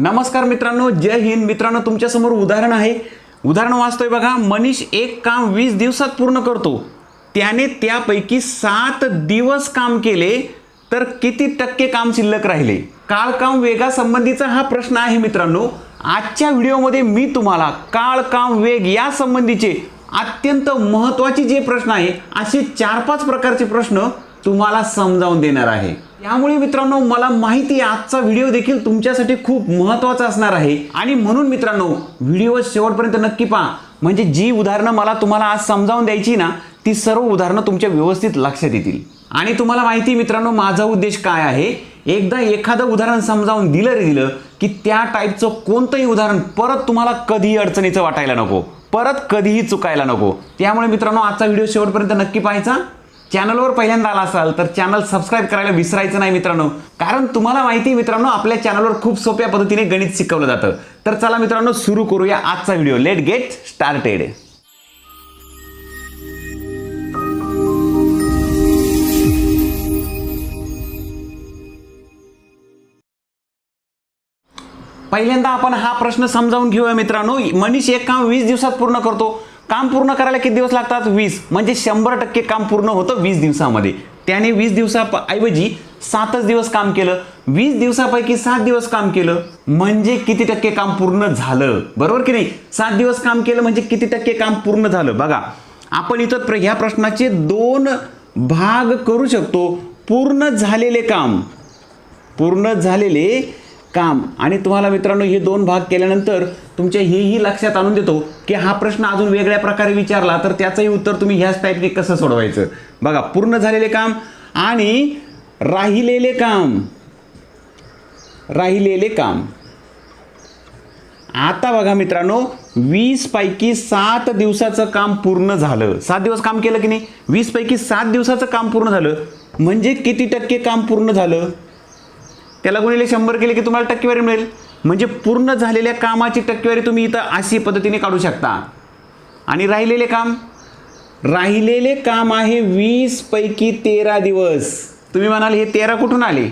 नमस्कार मित्रांनो जय हिंद. मित्रांनो तुमच्यासमोर उदाहरण आहे. उदाहरण वाचतोय बघा मनीष एक काम वीस दिवसात पूर्ण करतो. त्याने त्यापैकी सात दिवस काम केले तर किती टक्के काम शिल्लक राहिले? काळकाम वेगासंबंधीचा वेगा संबंधीचा हा प्रश्न आहे मित्रांनो. आजच्या व्हिडिओमध्ये मी तुम्हाला काळकाम वेग या संबंधीचे अत्यंत महत्त्वाचे जे प्रश्न आहे असे चार पाच प्रकारचे प्रश्न तुम्हाला समजावून देणार आहे. त्यामुळे मित्रांनो मला माहिती आहे आजचा व्हिडिओ देखील तुमच्यासाठी खूप महत्त्वाचा असणार आहे. आणि म्हणून मित्रांनो व्हिडिओ शेवटपर्यंत नक्की पहा. म्हणजे जी उदाहरणं मला तुम्हाला आज समजावून द्यायची ना ती सर्व उदाहरणं तुमच्या व्यवस्थित लक्षात येतील. आणि तुम्हाला माहिती मित्रांनो माझा उद्देश काय आहे? एकदा एखादं उदाहरण समजावून दिलं रे दिलं की त्या टाईपचं कोणतंही उदाहरण परत तुम्हाला कधीही अडचणीचं वाटायला नको. परत कधीही चुकायला नको. त्यामुळे मित्रांनो आजचा व्हिडिओ शेवटपर्यंत नक्की पाहायचा. चॅनलवर पहिल्यांदा आला असाल तर चॅनल सबस्क्राईब करायला विसरायचं नाही मित्रांनो. कारण तुम्हाला माहिती आहे मित्रांनो आपल्या चॅनलवर खूप सोप्या पद्धतीने गणित शिकवलं जातं. तर चला मित्रांनो सुरू करूया आजचा व्हिडिओ. लेट गेट स्टार्टेड पहिल्यांदा आपण हा प्रश्न समजावून घेऊया मित्रांनो. मनीष एक काम वीस दिवसात पूर्ण करतो. काम पूर्ण करायला किती दिवस लागतात? वीस. म्हणजे शंभर टक्के काम पूर्ण होतं वीस दिवसामध्ये. त्याने वीस दिवसाऐवजी सातच दिवस काम केलं. वीस दिवसापैकी सात दिवस काम केलं म्हणजे किती टक्के काम पूर्ण झालं? बरोबर की नाही? सात दिवस काम केलं म्हणजे किती टक्के काम पूर्ण झालं? बघा आपण इथं प्र- ह्या प्रश्नाचे दोन भाग करू शकतो. पूर्ण झालेले काम. पूर्ण झालेले काम. आणि तुम्हाला मित्रांनो हे दोन भाग केल्यानंतर तुमच्या हेही लक्षात आणून देतो की हा प्रश्न अजून वेगळ्या प्रकारे विचारला तर त्याचंही उत्तर तुम्ही ह्याच टाईपने कसं सोडवायचं? बघा पूर्ण झालेले काम आणि राहिलेले काम. राहिलेले काम. आता बघा मित्रांनो वीस पैकी सात दिवसाचं काम पूर्ण झालं. सात दिवस काम केलं की नाही? वीस पैकी सात दिवसाचं काम पूर्ण झालं. म्हणजे किती टक्के काम पूर्ण झालं? त्याला गुणिले शंभर केले की तुम्हाला टक्केवारी मिळेल? म्हणजे पूर्ण झालेल्या कामाची टक्केवारी तुम्ही इथं अशी पद्धतीने काढू शकता. आणि राहिलेले काम? राहिलेले काम आहे वीस पैकी तेरा दिवस. तुम्ही म्हणाल हे तेरा कुठून आले?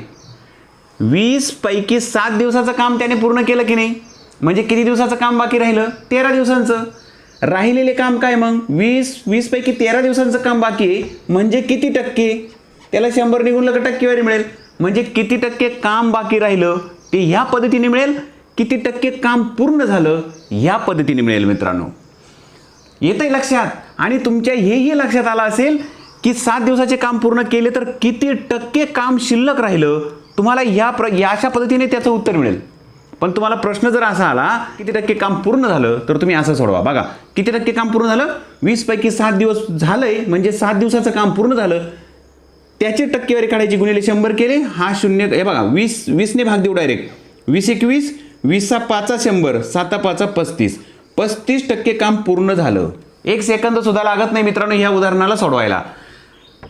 वीस पैकी सात दिवसाचं काम त्याने पूर्ण केलं की नाही? म्हणजे किती दिवसाचं काम बाकी राहिलं? तेरा दिवसांचं. राहिलेले काम काय मग? वीस वीस पैकी तेरा दिवसांचं काम बाकी आहे. म्हणजे किती टक्के? त्याला शंभर निघून लग टक्केवारी मिळेल. म्हणजे किती टक्के काम बाकी राहिलं ते ह्या पद्धतीने मिळेल? किती टक्के काम पूर्ण झालं ह्या पद्धतीने मिळेल मित्रांनो? येतंय लक्षात. आणि तुमच्या हेही लक्षात आलं असेल की सात दिवसाचे काम पूर्ण केले तर किती टक्के काम शिल्लक राहिलं? तुम्हाला ह्या प्र या अशा पद्धतीने त्याचं उत्तर मिळेल. पण तुम्हाला प्रश्न जर असा आला किती टक्के काम पूर्ण झालं तर तुम्ही असं सोडवा. बघा किती टक्के काम पूर्ण झालं? वीसपैकी सात दिवस झालंय म्हणजे सात दिवसाचं काम पूर्ण झालं. त्याची टक्केवारी काढायची गुणिले शंभर केले हा शून्य हे बघा वीस वीसने भाग देऊ डायरेक्ट वीस एकवीस वीसा पाचा शंभर साता पाचा पस्तीस. पस्तीस टक्के काम पूर्ण झालं. एक सेकंद सुद्धा लागत नाही मित्रांनो ह्या उदाहरणाला सोडवायला.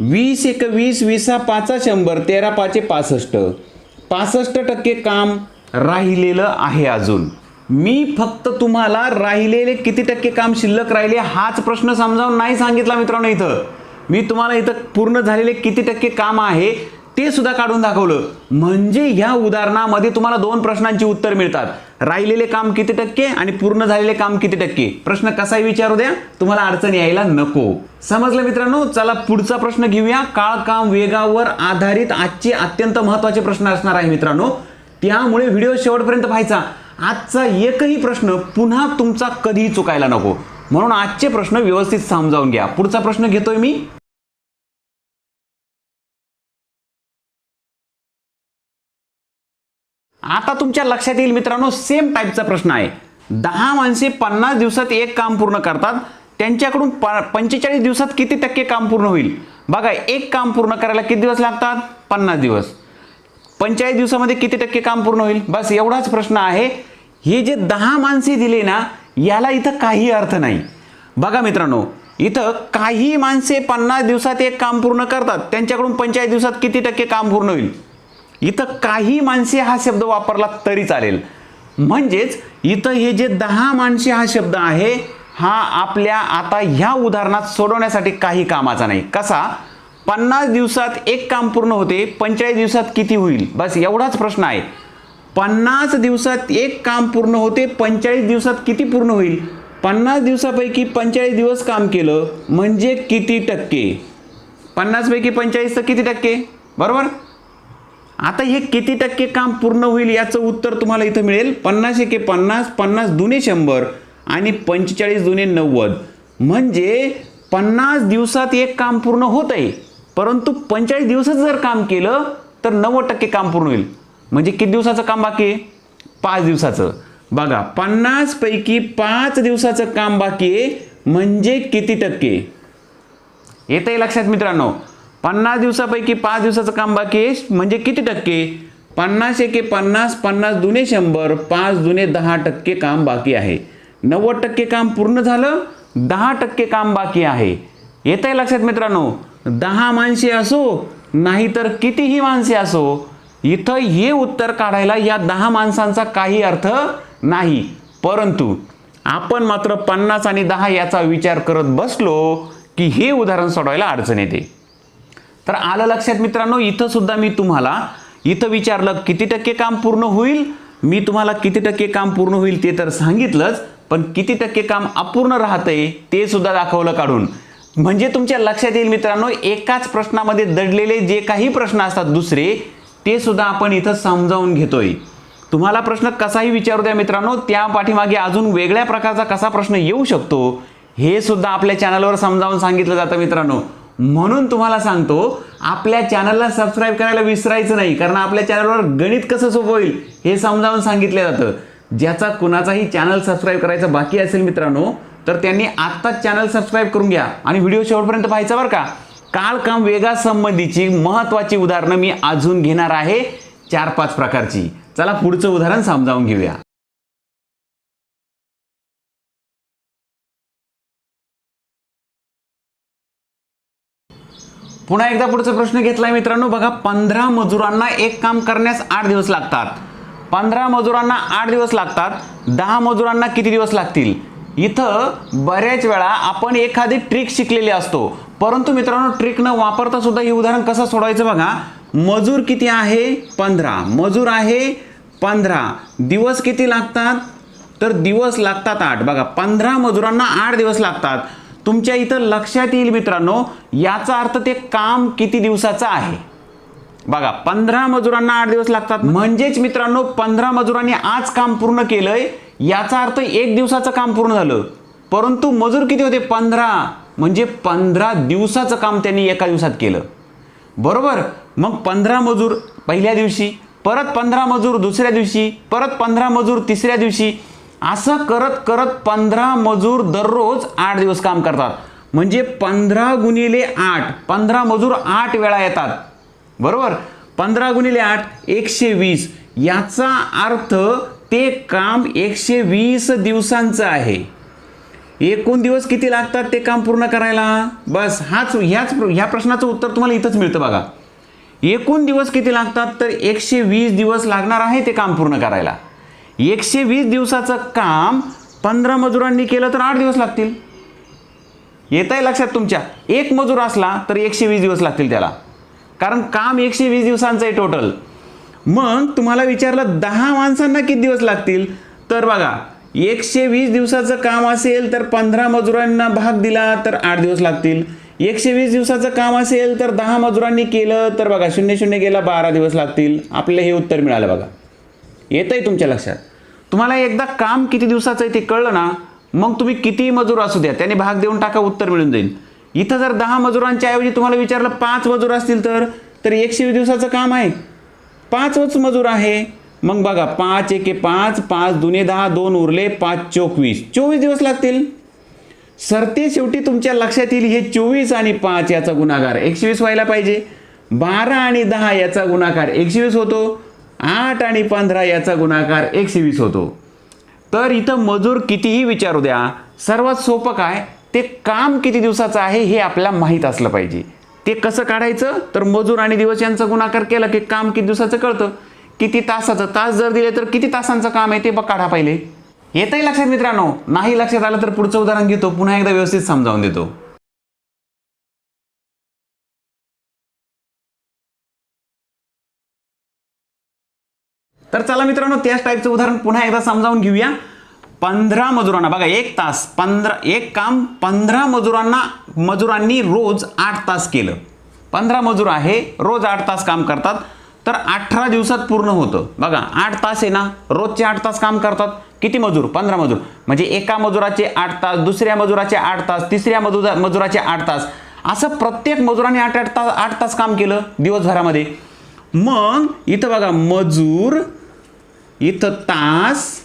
वीस एक वीस वीसा पाचा शंभर तेरा पाचे पासष्ट. पासष्ट टक्के काम राहिलेलं आहे अजून. मी फक्त तुम्हाला राहिलेले किती टक्के काम शिल्लक राहिले हाच प्रश्न समजावून नाही सांगितला मित्रांनो इथं. मी तुम्हाला इथं पूर्ण झालेले किती टक्के काम आहे ते सुद्धा काढून दाखवलं. म्हणजे ह्या उदाहरणामध्ये तुम्हाला दोन प्रश्नांची उत्तर मिळतात. राहिलेले काम किती टक्के आणि पूर्ण झालेले काम किती टक्के? प्रश्न कसाही विचारू द्या तुम्हाला अडचण यायला नको. समजलं मित्रांनो? चला पुढचा प्रश्न घेऊया. काळ काम वेगावर आधारित आजचे अत्यंत महत्त्वाचे प्रश्न असणार आहे मित्रांनो. त्यामुळे व्हिडिओ शेवटपर्यंत पाहायचा. आजचा एकही प्रश्न पुन्हा तुमचा कधीही चुकायला नको. म्हणून आजचे प्रश्न व्यवस्थित समजावून घ्या. पुढचा प्रश्न घेतोय मी. आता तुमच्या लक्षात येईल मित्रांनो सेम टाईपचा प्रश्न आहे. दहा माणसे पन्नास दिवसात एक काम पूर्ण करतात. त्यांच्याकडून प पंचेचाळीस दिवसात किती टक्के काम पूर्ण होईल? बघा एक काम पूर्ण करायला किती दिवस लागतात? पन्नास दिवस. पंचेचाळीस दिवसामध्ये किती टक्के काम पूर्ण होईल? बस एवढाच प्रश्न आहे. हे जे दहा माणसे दिले ना याला इथं काही अर्थ नाही. बघा मित्रांनो इथं काही माणसे पन्नास दिवसात एक काम पूर्ण करतात. त्यांच्याकडून पंचेचाळीस दिवसात किती टक्के काम पूर्ण होईल? इथं काही माणसे हा शब्द वापरला तरी चालेल. म्हणजेच इथं हे जे दहा माणसे हा शब्द आहे हा आपल्या आता ह्या उदाहरणात सोडवण्यासाठी काही कामाचा नाही. कसा? पन्नास दिवसात एक काम पूर्ण होते पंचेचाळीस दिवसात किती होईल? बस एवढाच प्रश्न आहे. पन्नास दिवसात एक काम पूर्ण होते पंचेचाळीस दिवसात किती पूर्ण होईल? पन्नास दिवसापैकी पंचेचाळीस दिवस काम केलं म्हणजे किती टक्के? पन्नासपैकी पंचेचाळीस तर किती टक्के? बरोबर? आता हे किती टक्के काम पूर्ण होईल याचं उत्तर तुम्हाला इथं मिळेल. पन्नास एके पन्नास पन्नास दुने शंभर आणि पंचेचाळीस दुने नव्वद. म्हणजे पन्नास दिवसात एक काम पूर्ण होत आहे. परंतु पंचेचाळीस दिवसात जर काम केलं तर नव्वद टक्के काम पूर्ण होईल. म्हणजे किती दिवसाचं काम बाकी आहे? पाच दिवसाचं. बघा पन्नास पैकी पाच दिवसाचं काम बाकी आहे. म्हणजे किती टक्के? येतंय लक्षात मित्रांनो. पन्नास दिवसापैकी पाच दिवसाचं काम बाकी आहे म्हणजे किती टक्के? पन्नास एके पन्नास पन्नास दुने शंभर पाच दुने दहा टक्के काम बाकी आहे. नव्वद टक्के काम पूर्ण झालं दहा टक्के काम बाकी आहे. येत आहे लक्षात मित्रांनो? दहा माणसे असो नाहीतर कितीही माणसे असो इथं हे उत्तर काढायला या दहा माणसांचा काही अर्थ नाही. परंतु आपण मात्र पन्नास आणि दहा याचा विचार करत बसलो की हे उदाहरण सोडवायला अडचण येते. तर आलं लक्षात मित्रांनो इथं सुद्धा मी तुम्हाला इथं विचारलं किती टक्के काम पूर्ण होईल? मी तुम्हाला किती टक्के काम पूर्ण होईल ते तर सांगितलंच पण किती टक्के काम अपूर्ण राहतंय ते सुद्धा दाखवलं काढून. म्हणजे तुमच्या लक्षात येईल मित्रांनो एकाच प्रश्नामध्ये दडलेले जे काही प्रश्न असतात दुसरे ते सुद्धा आपण इथं समजावून घेतोय. तुम्हाला प्रश्न कसाही विचारू द्या मित्रांनो त्या पाठीमागे अजून वेगळ्या प्रकारचा कसा प्रश्न येऊ शकतो हे सुद्धा आपल्या चॅनलवर समजावून सांगितलं जातं मित्रांनो. म्हणून तुम्हाला सांगतो आपल्या चॅनलला सबस्क्राईब करायला विसरायचं नाही कारण आपल्या चॅनलवर गणित कसं सोपं होईल हे समजावून सांगितलं जातं. ज्याचा कुणाचाही चॅनल सबस्क्राईब करायचा बाकी असेल मित्रांनो तर त्यांनी आत्ताच चॅनल सबस्क्राईब करून घ्या आणि व्हिडिओ शेवटपर्यंत पाहायचा बरं का. काल काम वेगासंबंधीची महत्त्वाची उदाहरणं मी अजून घेणार आहे चार पाच प्रकारची. चला पुढचं उदाहरण समजावून घेऊया. पुन्हा एकदा पुढचा प्रश्न घेतलाय मित्रांनो. बघा पंधरा मजुरांना एक काम करण्यास आठ दिवस लागतात. पंधरा मजुरांना आठ दिवस लागतात. दहा मजुरांना किती दिवस लागतील? इथं बऱ्याच वेळा आपण एखादी ट्रिक शिकलेली असतो. परंतु मित्रांनो ट्रिक न वापरता सुद्धा हे उदाहरण कसं सोडवायचं बघा. मजूर किती आहे? पंधरा. मजूर आहे? पंधरा. दिवस किती लागतात? तर दिवस लागतात आठ. बघा पंधरा मजुरांना आठ दिवस लागतात. तुमच्या इथं लक्षात येईल मित्रांनो याचा अर्थ ते काम किती दिवसाचं आहे? बघा पंधरा मजुरांना आठ दिवस लागतात म्हणजेच मित्रांनो पंधरा मजुरांनी आज काम पूर्ण केलंय याचा अर्थ एक दिवसाचं काम पूर्ण झालं. परंतु मजूर किती होते? पंधरा. म्हणजे पंधरा दिवसाचं काम त्यांनी एका दिवसात केलं. बरोबर? मग पंधरा मजूर पहिल्या दिवशी परत पंधरा मजूर दुसऱ्या दिवशी परत पंधरा मजूर तिसऱ्या दिवशी असं करत करत पंधरा मजूर दररोज आठ दिवस काम करतात. म्हणजे पंधरा गुणिले आठ पंधरा मजूर आठ वेळा येतात. बरोबर? पंधरा गुणिले आठ एकशे वीस. याचा अर्थ ते काम एकशे वीस दिवसांचं आहे. एकूण दिवस किती लागतात ते काम पूर्ण करायला? बस हाच ह्याच ह्या प्रश्नाचं उत्तर तुम्हाला इथंच मिळतं बघा. एकूण दिवस किती लागतात? तर एकशे वीस दिवस लागणार आहे ते काम पूर्ण करायला. एकशे वीस दिवसाचं काम पंधरा मजुरांनी केलं तर आठ दिवस लागतील. येत आहे लक्षात तुमच्या. एक मजूर असला तर एकशे वीस दिवस लागतील त्याला. कारण काम एकशे वीस दिवसांचं आहे टोटल मग तुम्हाला विचारलं दहा माणसांना किती दिवस लागतील? तर बघा एकशे वीस दिवसाचं काम असेल तर पंधरा मजुरांना भाग दिला तर आठ दिवस लागतील. एकशे वीस दिवसाचं काम असेल तर दहा मजुरांनी केलं तर बघा शून्य शून्य गेला बारा दिवस लागतील. आपलं हे उत्तर मिळालं बघा. येत आहे तुमच्या लक्षात? तुम्हाला एकदा काम किती दिवसाचं आहे ते कळलं ना मग तुम्ही कितीही मजूर असू द्या त्याने भाग देऊन टाका उत्तर मिळून जाईल. इथं जर दहा मजुरांच्या ऐवजी तुम्हाला विचारलं पाच मजूर असतील तर तर एकशे वीस दिवसाचं काम आहे. पाचच मजूर आहे. मग बघा पाच एके पाच पाच दुने दहा दोन उरले पाच चोवीस. चोवीस दिवस लागतील. सरते शेवटी तुमच्या लक्षात येईल हे चोवीस आणि पाच याचा गुणाकार. एकशे वीस व्हायला पाहिजे. बारा आणि दहा याचा गुणाकार. एकशे वीस होतो आठ आणि पंधरा याचा गुणाकार एकशे वीस होतो. तर इथं मजूर कितीही विचारू द्या सर्वात सोपं काय? ते काम किती दिवसाचं आहे हे आपल्याला माहीत असलं पाहिजे. ते कसं काढायचं? तर मजूर आणि दिवस यांचा गुणाकार केला की काम किती दिवसाचं कळतं. किती तासाचं? तास जर दिले तर किती तासांचं काम आहे ते बघ काढा पाहिले. येतही लक्षात मित्रांनो? नाही लक्षात आलं तर पुढचं उदाहरण घेतो पुन्हा एकदा व्यवस्थित समजावून देतो. तर चला मित्रांनो त्याच टाईपचं उदाहरण पुन्हा एकदा समजावून घेऊया. पंधरा मजुरांना बघा एक तास पंधरा एक काम पंधरा मजुरांना मजुरांनी रोज आठ तास केलं. पंधरा मजूर आहे रोज आठ तास काम करतात. तर अठरा दिवसात पूर्ण होतं. बघा आठ तास आहे ना रोजचे आठ तास काम करतात. किती मजूर? पंधरा मजूर. म्हणजे एका मजुराचे आठ तास दुसऱ्या मजुराचे आठ तास तिसऱ्या मजुरा मजुराचे आठ तास. असं प्रत्येक मजुराने आठ आठ तास आठ तास काम केलं दिवसभरामध्ये. मग इथं बघा मजूर इथं तास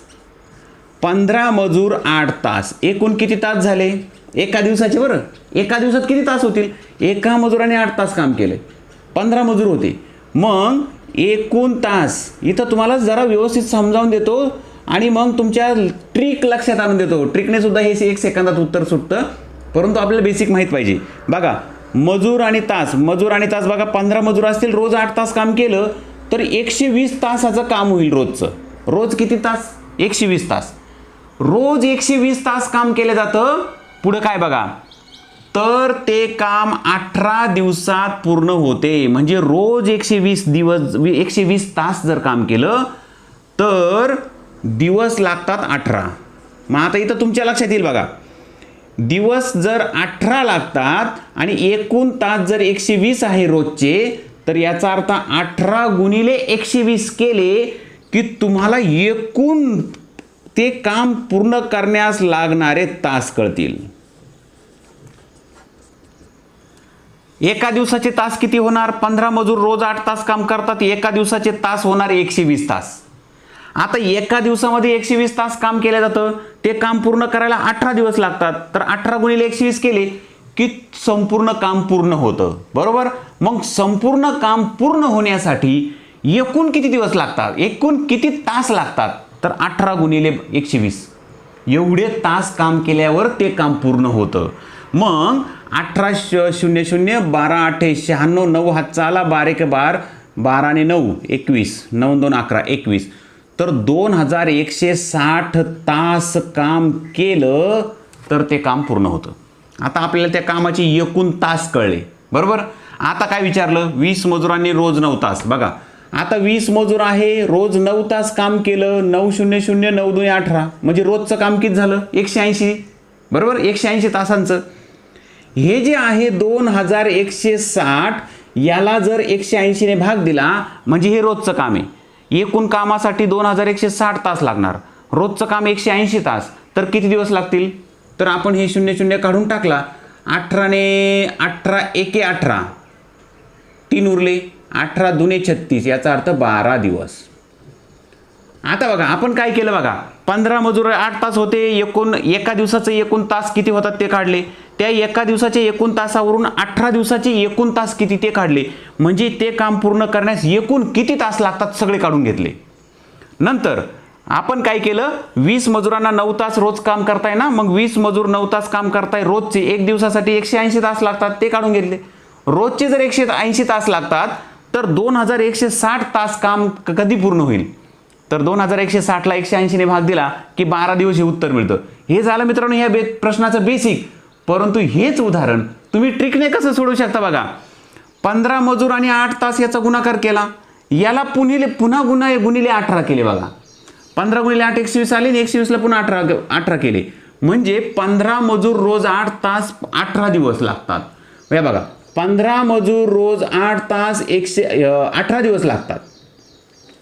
पंधरा मजूर आठ तास. एकूण किती तास झाले? एका दिवसाचे बरं. एका दिवसात किती तास होतील? एका मजुराने आठ तास काम केले. पंधरा मजूर होते. मग एकूण तास. इथं तुम्हाला जरा व्यवस्थित समजावून देतो आणि मग तुमच्या ट्रिक लक्षात आणून देतो. ट्रिकने सुद्धा हे एक सेकंदात उत्तर सुटतं. परंतु आपल्याला बेसिक माहीत पाहिजे. बघा मजूर आणि तास. मजूर आणि तास बघा पंधरा मजूर असतील रोज आठ तास काम केलं तर एकशे वीस तासाचं काम होईल रोजचं. रोज किती तास? एकशे वीस तास. रोज एकशे वीस तास काम केलं जातं. पुढं काय बघा? तर ते काम अठरा दिवसात पूर्ण होते. म्हणजे रोज एकशे वीस दिवस एकशे वीस तास जर काम केलं तर दिवस लागतात अठरा. मग आता इथं तुमच्या लक्षात येईल बघा. दिवस जर अठरा लागतात आणि एकूण तास जर एकशे वीस आहे रोजचे तर याचा अर्थ अठरा गुणिले एकशे वीस केले की तुम्हाला एकूण ते काम पूर्ण करण्यास लागणारे तास कळतील. एका दिवसाचे तास किती होणार? पंधरा मजूर रोज आठ तास काम करतात एका दिवसाचे तास होणार एकशे वीस तास. आता एका दिवसामध्ये एकशे वीस तास काम केलं जातं. ते काम पूर्ण करायला अठरा दिवस लागतात. तर अठरा गुणिले एकशे वीस केले की संपूर्ण काम पूर्ण होतं. बरोबर? मग संपूर्ण काम पूर्ण होण्यासाठी एकूण किती दिवस लागतात? एकूण किती तास लागतात? तर अठरा गुणिले एकशे वीस. एवढे तास काम केल्यावर ते काम पूर्ण होतं. मग अठरा श शून्य शून्य बारा आठे शहाण्णव नऊ हातचा चाला बारेक बार बाराने नऊ एकवीस. नऊ दोन अकरा एकवीस. तर दोन हजार एकशे साठ तास काम केलं तर ते काम पूर्ण होतं. आता आपल्याला त्या कामाचे एकूण तास कळले. बरोबर? आता काय विचारलं? वीस मजुरांनी रोज नऊ तास. बघा आता वीस मजूर आहे रोज नऊ तास काम केलं नऊ शून्य शून्य नऊ दोन अठरा. म्हणजे रोजचं काम किती झालं? एकशे ऐंशी बरोबर? एकशे ऐंशी तासांचं. हे जे आहे दोन हजार एकशे साठ याला जर एकशे ऐंशीने भाग दिला म्हणजे हे रोजचं काम आहे. एकूण कामासाठी दोन हजार एकशे साठ तास लागणार. रोजचं काम एकशे ऐंशी तास. तर किती दिवस लागतील? तर आपण हे शून्य शून्य काढून टाकला. अठराने अठरा एके अठरा. तीन उरले. अठरा दुने छत्तीस. याचा अर्थ बारा दिवस. आता बघा आपण काय केलं बघा? पंधरा मजूर आठ तास होते. एकूण एका दिवसाचे एकूण तास किती होतात ते काढले? त्या एका दिवसाच्या एकूण तासावरून अठरा दिवसाचे एकूण तास किती ते काढले? म्हणजे ते काम पूर्ण करण्यास एकूण किती तास लागतात सगळे काढून घेतले? नंतर आपण काय केलं? वीस मजुरांना नऊ तास रोज काम करताय ना? मग वीस मजूर नऊ तास काम करताय रोजचे एक दिवसासाठी एकशे ऐंशी तास लागतात ते काढून घेतले. रोजचे जर एकशे ऐंशी तास लागतात तर दोन हजार एकशे साठ तास काम कधी पूर्ण होईल? तर दोन हजार एकशे साठला एकशे ऐंशीने भाग दिला की बारा दिवस हे उत्तर मिळतं. हे झालं मित्रांनो या बे प्रश्नाचं बेसिक परंतु हेच उदाहरण तुम्ही ट्रिकने कसं सोडवू शकता बघा. पंधरा मजूर आणि आठ तास याचा गुणाकार केला. याला पुन्हिले पुन्हा गुन्हा गुणिले अठरा केले बघा. पंधरा गुणिले आठ एकशे वीस आले आणि एकशे वीसला पुन्हा अठरा अठरा केले. म्हणजे पंधरा मजूर रोज आठ तास अठरा दिवस लागतात. हे बघा पंधरा मजूर रोज आठ तास एकशे अठरा दिवस लागतात.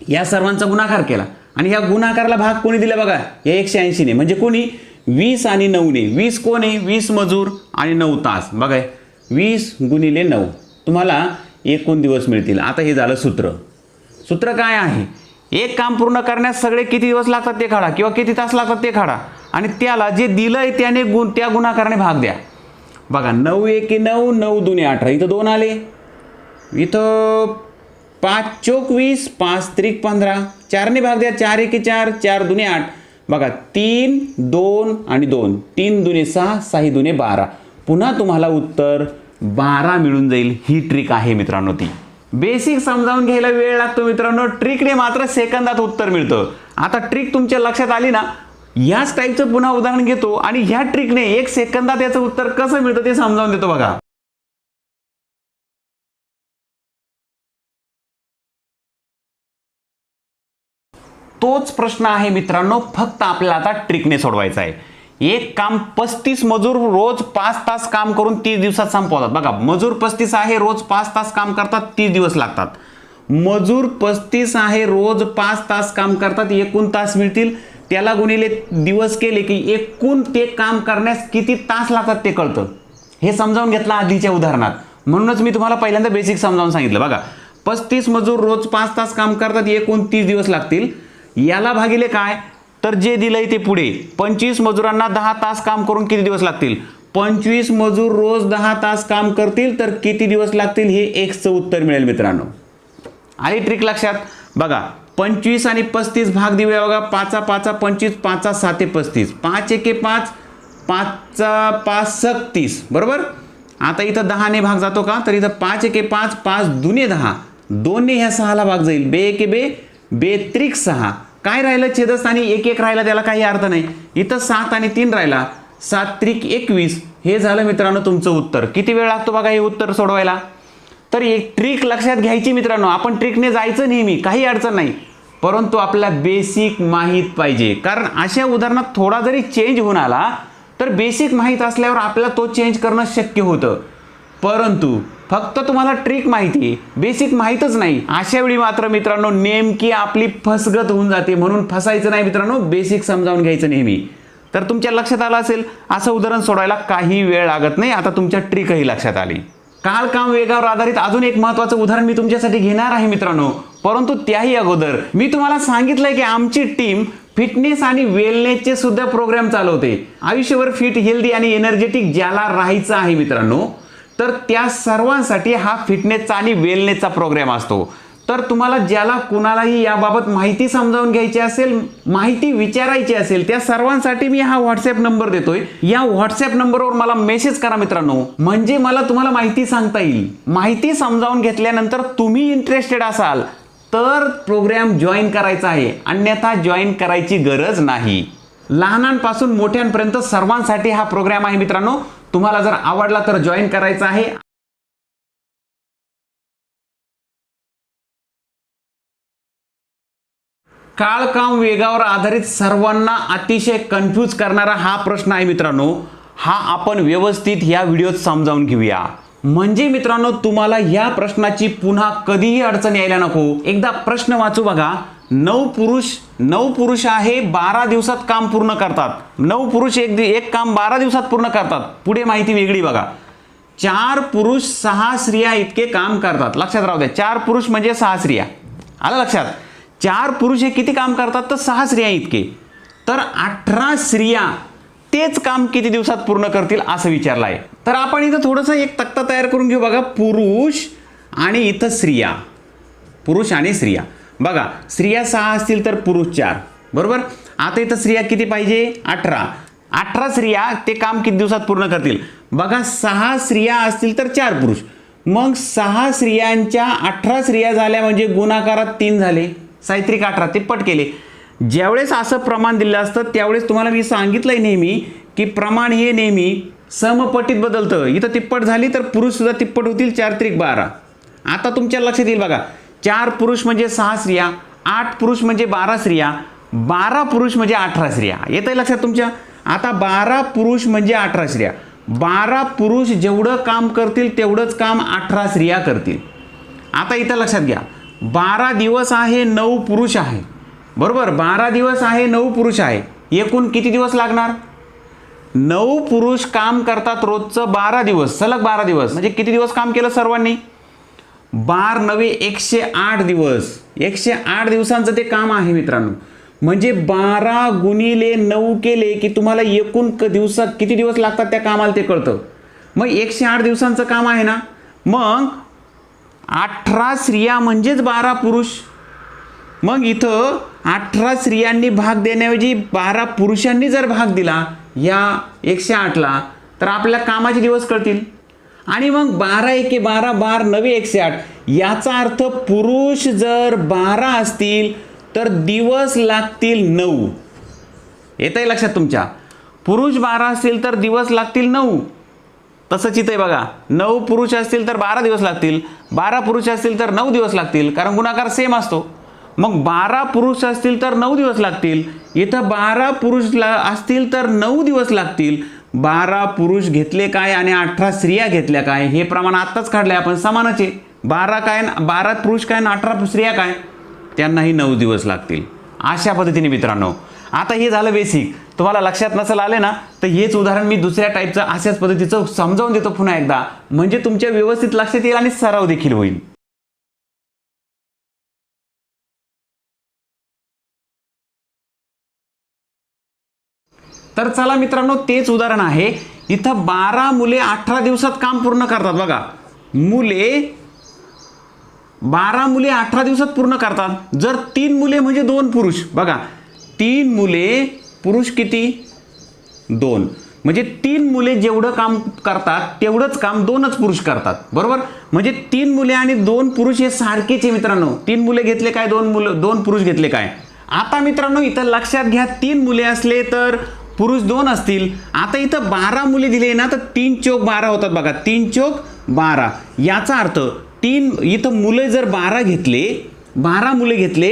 या सर्वांचा गुणाकार केला. आणि या गुणाकाराला भाग कोणी दिला बघा? या एकशे ऐंशीने म्हणजे कोणी? वीस आणि नऊने वीस कोण आहे? वीस मजूर आणि नऊ तास. बघाय वीस गुणिले नऊ. तुम्हाला एकूण दिवस मिळतील. आता हे झालं सूत्र. सूत्र काय आहे? एक काम पूर्ण करण्यास सगळे किती दिवस लागतात ते काढा. किंवा किती तास लागतात ते काढा. आणि त्याला जे दिलंय त्याने गुण त्या गुणाकाराने भाग द्या. बघा नऊ एके नऊ नऊ दुने अठरा. इथं दोन आले. इथं पाच चोक वीस पाच त्रिक पंधरा. चारने भाग द्या. चार एके चार चार दुने आठ. बघा तीन दोन आणि दोन. तीन दुने सहा सहा दुने बारा. पुन्हा तुम्हाला उत्तर बारा मिळून जाईल. ही ट्रिक आहे मित्रांनो ती. बेसिक समजावून घ्यायला वेळ लागतो मित्रांनो. ट्रिकने मात्र सेकंदात उत्तर मिळतं. आता ट्रिक तुमच्या लक्षात आली ना? याच टाईपचं पुन्हा उदाहरण घेतो आणि ह्या ट्रिकने एक सेकंदात याचं उत्तर कसं मिळतं ते समजावून देतो बघा. तोच प्रश्न आहे मित्रांनो फक्त आपल्याला आता ट्रिकने सोडवायचा आहे. एक काम पस्तीस मजूर रोज पाच तास काम करून तीस दिवसात संपवतात. बघा मजूर पस्तीस आहे रोज पाच तास काम करतात तीस दिवस लागतात. मजूर पस्तीस आहे रोज पाच तास काम करतात एकूण तास मिळतील. त्याला गुणिले दिवस केले की एकूण ते काम करण्यास किती तास लागतात ते कळतं. हे समजावून घेतलं आधीच्या उदाहरणात. म्हणूनच मी तुम्हाला पहिल्यांदा बेसिक समजावून सांगितलं. बघा पस्तीस मजूर रोज पाच तास काम करतात एकूण तीस दिवस लागतील. याला भागिले काय? तर जे दिलंय ते पुढे. पंचवीस मजुरांना दहा तास काम करून किती दिवस लागतील? पंचवीस मजूर रोज दहा तास काम करतील तर किती दिवस लागतील हे एक्सचं उत्तर मिळेल मित्रांनो. आली ट्रिक लक्षात? बघा पंचवीस आणि पस्तीस भाग देऊया बघा पाचा पाचा पंचवीस पाचा साते पस्तीस. पाच एके पाच पाचचा पाच सत्तीस. बरोबर? आता इथं दहाने भाग जातो का? तर इथं पाच एके पाच पाच दुने दहा. दोनने ह्या सहाला भाग जाईल. बे एके बे बेत्रिक सहा. काय राहिलं? छेदस्थानी एक एक राहिला त्याला काही अर्थ नाही. इथं सात आणि तीन राहिला. सात त्रिक एकवीस. हे झालं मित्रांनो तुमचं उत्तर. किती वेळ लागतो बघा हे उत्तर सोडवायला? तर एक ट्रिक लक्षात घ्यायची मित्रांनो. आपण ट्रिकने जायचं नेहमी. काही अडचण नाही. परंतु आपल्याला बेसिक माहीत पाहिजे. कारण अशा उदाहरणात थोडा जरी चेंज होऊन आला तर बेसिक माहीत असल्यावर आपल्याला तो चेंज करणं शक्य होतं. परंतु फक्त तुम्हाला ट्रिक माहिती आहे. बेसिक माहीतच नाही. अशा वेळी मात्र मित्रांनो नेमकी आपली फसगत होऊन जाते. म्हणून फसायचं नाही मित्रांनो बेसिक समजावून घ्यायचं नेहमी. तर तुमच्या लक्षात आलं असेल? असं उदाहरण सोडायला काही वेळ लागत नाही. आता तुमच्या ट्रिकही लक्षात आली. काल काम वेगावर आधारित अजून एक महत्वाचं उदाहरण मी तुमच्यासाठी घेणार आहे मित्रांनो. परंतु त्याही अगोदर मी तुम्हाला सांगितलंय की आमची टीम फिटनेस आणि वेलनेसचे सुद्धा प्रोग्राम चालवते. आयुष्यभर फिट हेल्दी आणि एनर्जेटिक ज्याला राहायचं आहे मित्रांनो तर त्या सर्वांसाठी हा फिटनेसचा आणि वेलनेसचा प्रोग्राम असतो. तर तुम्हाला ज्याला कुणालाही याबाबत माहिती समजावून घ्यायची असेल माहिती विचारायची असेल त्या सर्वांसाठी मी हा व्हॉट्सअप नंबर देतोय. या व्हॉट्सअप नंबरवर मला मेसेज करा मित्रांनो. म्हणजे मला तुम्हाला माहिती सांगता येईल. माहिती समजावून घेतल्यानंतर तुम्ही इंटरेस्टेड असाल तर प्रोग्राम जॉईन करायचा आहे. अन्यथा जॉईन करायची गरज नाही. लहानांपासून मोठ्यांपर्यंत सर्वांसाठी हा प्रोग्राम आहे मित्रांनो. तुम्हाला जर आवडला तर जॉईन करायचा आहे. काळ काम वेगावर आधारित सर्वांना अतिशय कन्फ्यूज करणारा हा प्रश्न आहे मित्रांनो. हा आपण व्यवस्थित या व्हिडिओत समजावून घेऊया. म्हणजे मित्रांनो तुम्हाला या प्रश्नाची पुन्हा कधीही अडचण यायला नको. एकदा प्रश्न वाचू बघा. नऊ पुरुष नऊ पुरुष आहे बारा दिवसात काम पूर्ण करतात. नऊ पुरुष एक दि- एक काम बारा दिवसात पूर्ण करतात. पुढे माहिती वेगळी बघा. चार पुरुष सहा स्त्रिया इतके काम करतात. लक्षात राहू द्या. चार पुरुष म्हणजे सहा स्त्रिया. आलं लक्षात? चार पुरुष हे किती काम करतात? तर सहा स्त्रिया इतके. तर अठरा स्त्रिया तेच काम किती दिवसात पूर्ण करतील असं विचारलं आहे तर आपण इथं थोडंसं एक तक्ता तयार करून घेऊ बघा. पुरुष आणि इथं स्त्रिया. पुरुष आणि स्त्रिया. बघा स्त्रिया सहा असतील तर पुरुष चार. बरोबर? आता इथं स्त्रिया किती पाहिजे? अठरा. अठरा स्त्रिया ते काम किती दिवसात पूर्ण करतील? बघा सहा स्त्रिया असतील तर चार पुरुष. मग सहा स्त्रियांच्या अठरा स्त्रिया झाल्या म्हणजे गुणाकारात तीन झाले. साहित्रिक अठरा ते पट केले. ज्यावेळेस असं प्रमाण दिलं असतं त्यावेळेस तुम्हाला मी सांगितलंय नेहमी की प्रमाण हे नेहमी समपटीत बदलतं. इथं तिप्पट झाली तर पुरुष सुद्धा तिप्पट होतील चार त्रिक बारा. आता तुमच्या लक्षात येईल बघा. चार पुरुष म्हणजे सहा स्त्रिया आठ पुरुष म्हणजे बारा स्त्रिया बारा पुरुष म्हणजे अठरा स्त्रिया. येत लक्षात तुमच्या? आता बारा पुरुष म्हणजे अठरा स्त्रिया. बारा पुरुष जेवढं काम करतील तेवढंच काम अठरा स्त्रिया करतील. आता इथं लक्षात घ्या. बारा दिवस आहे नऊ पुरुष आहे. बरोबर? बारा दिवस आहे नऊ पुरुष आहे. एकूण किती दिवस लागणार? नऊ पुरुष काम करतात रोजचं बारा दिवस. सलग बारा दिवस. म्हणजे किती दिवस काम केलं सर्वांनी? बार नवे एकशे आठ दिवस. एकशे आठ दिवसांचं ते काम आहे मित्रांनो. म्हणजे बारा गुणिले नऊ केले की तुम्हाला एकूण क दिवसात किती दिवस लागतात त्या कामाला ते कळतं. मग एकशे आठ दिवसांचं काम आहे ना? मग अठरा स्त्रिया म्हणजेच बारा पुरुष. मग इथं अठरा स्त्रियांनी भाग देण्याऐवजी बारा पुरुषांनी जर भाग दिला या एकशे आठला तर आपल्या कामाचे दिवस कळतील. आणि मग बारा एके बारा बार नवे एकशे आठ याचा अर्थ पुरुष जर बारा असतील तर दिवस लागतील नऊ. येत आहे लक्षात तुमच्या? पुरुष बारा असतील तर दिवस लागतील नऊ. तसंच इथं आहे बघा. नऊ पुरुष असतील तर बारा दिवस लागतील. बारा पुरुष असतील तर नऊ दिवस लागतील. कारण गुणाकार सेम असतो. मग बारा पुरुष असतील तर नऊ दिवस लागतील. इथं बारा पुरुष ला असतील तर नऊ दिवस लागतील. बारा पुरुष घेतले काय आणि अठरा स्त्रिया घेतल्या काय? हे प्रमाण आत्ताच काढलं आहे आपण समानाचे बारा काय बारा पुरुष काय आणि अठरा स्त्रिया काय? त्यांनाही नऊ दिवस लागतील. अशा पद्धतीने मित्रांनो आता हे झालं बेसिक तुम्हाला लक्षात नसेल आले ना तर हेच उदाहरण मी दुसऱ्या टाईपचं अशाच पद्धतीचं समजावून देतो पुन्हा एकदा. म्हणजे तुमच्या व्यवस्थित लक्षात येईल आणि सराव देखील होईल. तर चला मित्रांनो तेच उदाहरण आहे. इथं बारा मुले अठरा दिवसात काम पूर्ण करतात बघा. मुले बारा मुले अठरा दिवसात पूर्ण करतात. जर तीन मुले म्हणजे दोन पुरुष. बघा तीन मुले पुरुष किती? दोन. म्हणजे तीन मुले जेवढं काम करतात तेवढंच काम दोनच पुरुष करतात. बरोबर? म्हणजे तीन मुले आणि दोन पुरुष हे सारखेच आहे मित्रांनो. तीन मुले घेतले काय दोन मुलं दोन पुरुष घेतले काय? आता मित्रांनो इथं लक्षात घ्या तीन मुले असले तर पुरुष दोन असतील. आता इथं बारा मुले दिले ना तर तीन चोक बारा होतात बघा. तीन चोक बारा. याचा अर्थ तीन इथं मुले जर बारा घेतले बारा मुले घेतले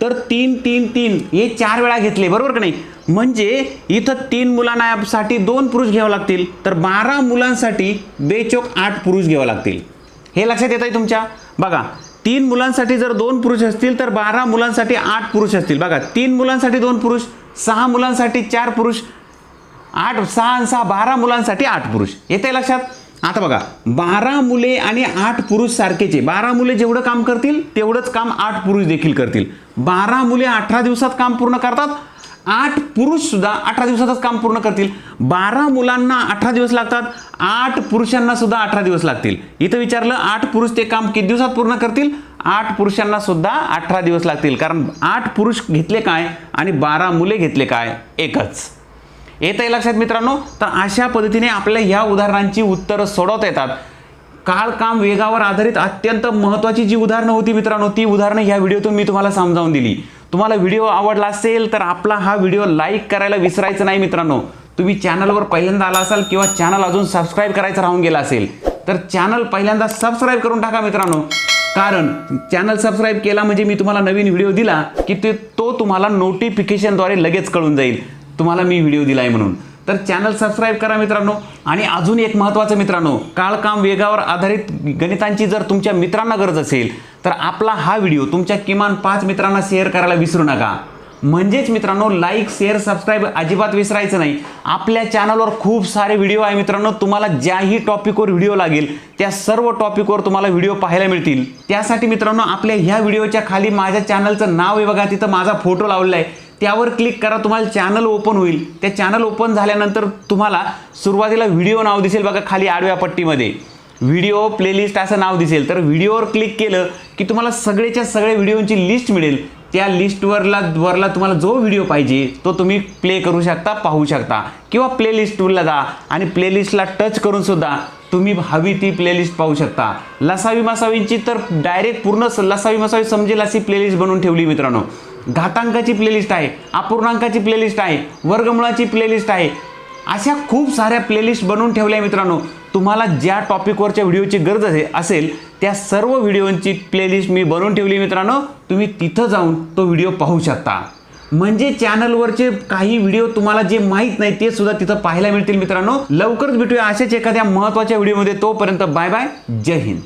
तर तीन तीन तीन हे चार वेळा घेतले. बरोबर का नाही? म्हणजे इथं तीन मुलांसाठी दोन पुरुष घ्यावं लागतील तर बारा मुलांसाठी बेचोक आठ पुरुष घ्यावं लागतील. हे लक्षात येत आहे तुमच्या? बघा. तीन मुलांसाठी जर दोन पुरुष असतील तर बारा मुलांसाठी आठ पुरुष असतील. बघा तीन मुलांसाठी दोन पुरुष सहा मुलांसाठी चार पुरुष आठ सहा आणि सहा बारा मुलांसाठी आठ पुरुष. येते लक्षात? आता बघा बारा मुले आणि आठ पुरुष सारखेचे. बारा मुले जेवढं काम करतील तेवढंच काम आठ पुरुष देखील करतील. बारा मुले अठरा दिवसात काम पूर्ण करतात आठ पुरुष सुद्धा अठरा दिवसातच काम पूर्ण करतील. बारा मुलांना अठरा दिवस लागतात. आठ पुरुषांना सुद्धा अठरा दिवस लागतील. इथं विचारलं आठ पुरुष ते काम किती दिवसात पूर्ण करतील? आठ पुरुषांना सुद्धा अठरा दिवस लागतील. कारण आठ पुरुष घेतले काय आणि बारा मुले घेतले काय? एकच. येत आहे लक्षात मित्रांनो? तर अशा पद्धतीने आपल्या ह्या उदाहरणांची उत्तरं सोडवता येतात. काळ काम वेगावर आधारित अत्यंत महत्त्वाची जी उदाहरणं होती मित्रांनो ती उदाहरणं ह्या व्हिडिओतून मी तुम्हाला समजावून दिली. तुम्हाला व्हिडिओ आवडला असेल तर आपला हा व्हिडिओ लाईक करायला विसरायचं नाही मित्रांनो. तुम्ही चॅनलवर पहिल्यांदा आला असाल किंवा चॅनल अजून सबस्क्राईब करायचं राहून गेला असेल तर चॅनल पहिल्यांदा सबस्क्राईब करून टाका मित्रांनो. कारण चॅनल सबस्क्राईब केला म्हणजे मी तुम्हाला नवीन व्हिडिओ दिला की ते तो तुम्हाला नोटिफिकेशनद्वारे लगेच कळून जाईल. तुम्हाला मी व्हिडिओ दिला आहे म्हणून. तर चॅनल सबस्क्राईब करा मित्रांनो. आणि अजून एक महत्त्वाचं मित्रांनो काळकाम वेगावर आधारित गणितांची जर तुमच्या मित्रांना गरज असेल तर आपला हा व्हिडिओ तुमच्या किमान पाच मित्रांना शेअर करायला विसरू नका. म्हणजेच मित्रांनो लाईक शेअर सबस्क्राईब अजिबात विसरायचं नाही. आपल्या चॅनलवर खूप सारे व्हिडिओ आहे मित्रांनो. तुम्हाला ज्याही टॉपिकवर व्हिडिओ लागेल त्या सर्व टॉपिकवर तुम्हाला व्हिडिओ पाहायला मिळतील. त्यासाठी मित्रांनो आपल्या ह्या व्हिडिओच्या खाली माझ्या चॅनलचं नाव आहे बघा. तिथं माझा फोटो लावलेला आहे. त्यावर क्लिक करा तुम्हाला चॅनल ओपन होईल. त्या चॅनल ओपन झाल्यानंतर तुम्हाला सुरुवातीला व्हिडिओ नाव दिसेल बघा खाली आडव्या पट्टीमध्ये. व्हिडिओ प्लेलिस्ट असं नाव दिसेल. तर व्हिडिओवर क्लिक केलं की तुम्हाला सगळेच्या सगळे व्हिडिओची लिस्ट मिळेल. त्या लिस्टवरला वरला तुम्हाला जो व्हिडिओ पाहिजे तो तुम्ही प्ले करू शकता पाहू शकता. किंवा प्लेलिस्टला जा आणि प्लेलिस्टला टच करून सुद्धा तुम्ही हवी ती प्लेलिस्ट पाहू शकता. लसावी मसावींची तर डायरेक्ट पूर्ण लसावी मसावी समजेल अशी प्लेलिस्ट बनवून ठेवली मित्रांनो. घातांकाची प्लेलिस्ट आहे अपूर्णांकाची प्लेलिस्ट आहे वर्गमुळाची प्लेलिस्ट आहे. अशा खूप साऱ्या प्लेलिस्ट बनवून ठेवल्या मित्रांनो. तुम्हाला ज्या टॉपिकवरच्या व्हिडिओची गरज आहे असेल त्या सर्व व्हिडिओंची प्लेलिस्ट मी बनवून ठेवली मित्रांनो. तुम्ही तिथं जाऊन तो व्हिडिओ पाहू शकता. म्हणजे चॅनलवरचे काही व्हिडिओ तुम्हाला जे माहीत नाही ते सुद्धा तिथं पाहायला मिळतील मित्रांनो. लवकरच भेटूया अशाच एखाद्या महत्त्वाच्या व्हिडिओमध्ये तोपर्यंत बाय बाय जय हिंद.